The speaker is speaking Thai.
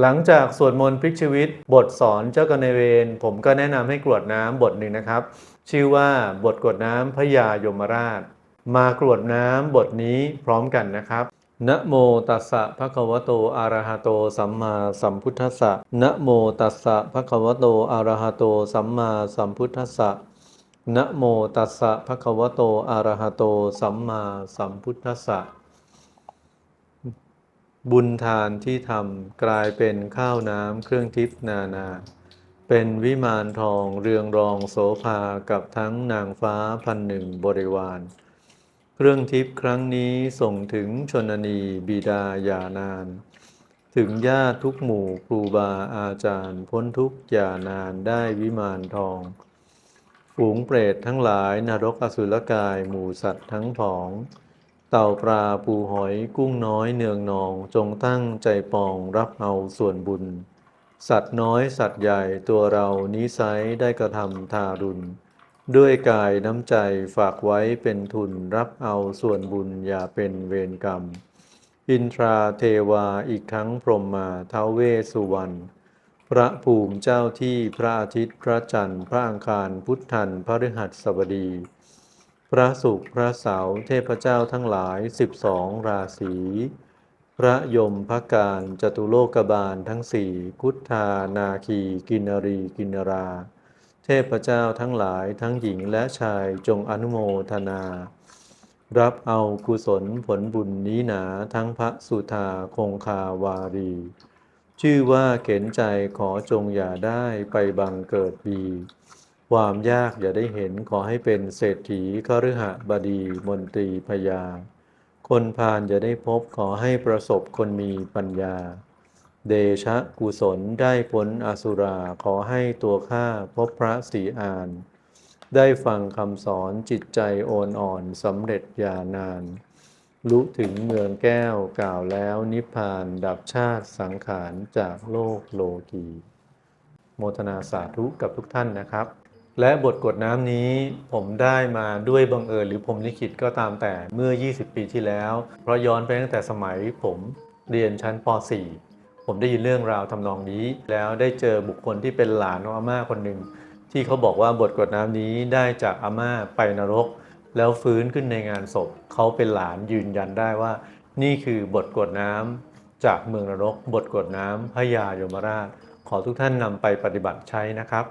หลังจากสวดมนต์พลิกชีวิต บทสอนเจ้ากรรมนเวรผมก็แนะนำให้กรวดน้ำบทหนึ่งนะครับ ชื่อว่าบทกรวดน้ำพระยายมราช มากรวดน้ำบทนี้พร้อมกันนะครับนะโมตัสสะภะคะวะโตอะระหะโตสัมมาสัมพุทธัสสะนะโมตัสสะภะคะวะโตอะระหะโตสัมมาสัมพุทธัสสะนะโมตัสสะภะคะวะโตอะระหะโตสัมมาสัมพุทธัสสะ บุญทานที่ทำกลายเป็นข้าวน้ำเครื่องทิพนานา เป็นวิมานทองเรืองรองโสภากับทั้งนางฟ้าพันหนึ่งบริวาร เครื่องทิพย์ครั้งนี้ส่งถึงชนนีบิดาอย่านาน ถึงญาติทุกหมู่ครูบาอาจารย์พ้นทุกอย่านานได้วิมานทอง ฝูงเปรตทั้งหลายนรกอสุรกายหมู่สัตว์ทั้งผอง เต่าปลาปูหอยกุ้งน้อยเนืองนอง จงตั้งใจปองรับเอาส่วนบุญ สัตว์น้อยสัตว์ใหญ่ตัวเรานี้ไซได้กระทำทารุณ ด้วยกายน้ำใจฝากไว้เป็นทุนรับเอาส่วนบุญอย่าเป็นเวรกรรม อินทราเทวาอีกทั้งพรหมมาท้าเวสุวรรณพระภูมิเจ้าที่พระอาทิตย์พระจันทร์พระอังคารพุทธันพระฤหัสบดี พระศุกร์พระเสาร์เทพเจ้าทั้งหลายสิบสองราศี พระยมพระการจตุโลกบาลทั้งสี่คุทธานาคีกินรีกินรา เทพเจ้าทั้งหลายทั้งหญิงและชายจงอนุโมทนา รับเอากุศลผลบุญนี้หนาทั้งพระสุธาคงคาวารี ชื่อว่าเข็นใจขอจงอย่าได้ไปบังเกิดบี ความยากอย่าได้เห็นขอให้เป็นเศรษฐีคฤหบดีมนตรีพญาคนพาลอย่าได้พบขอให้ประสบคนมีปัญญา เดชะกุศลได้พ้นอสุราขอให้ตัวข้าพบพระศรีอาน ได้ฟังคำสอนจิตใจโอนอ่อนสำเร็จยานาน รู้ถึงเมืองแก้วกล่าวแล้วนิพพานดับชาติสังขารจากโลกโลกี โมทนาสาธุกับทุกท่านนะครับ และบทกฎน้ำนี้ผมได้มาด้วยบังเอิญหรือผมลิขิตก็ตามแต่เมื่อ 20 ปีที่แล้ว เพราะย้อนไปตั้งแต่สมัยผมเรียนชั้นป .4 ผมได้ยินเรื่องราวทำนองนี้ แล้วได้เจอบุคคลที่เป็นหลานของอาม่าคนหนึ่ง ที่เขาบอกว่าบทกฎน้ำนี้ได้จากอาม่าไปนรก แล้วฟื้นขึ้นในงานศพ เขาเป็นหลานยืนยันได้ว่า นี่คือบทกฎน้ำจากเมืองนรก บทกฎน้ำพระยายมราช ขอทุกท่านนำไปปฏิบัติใช้นะครับ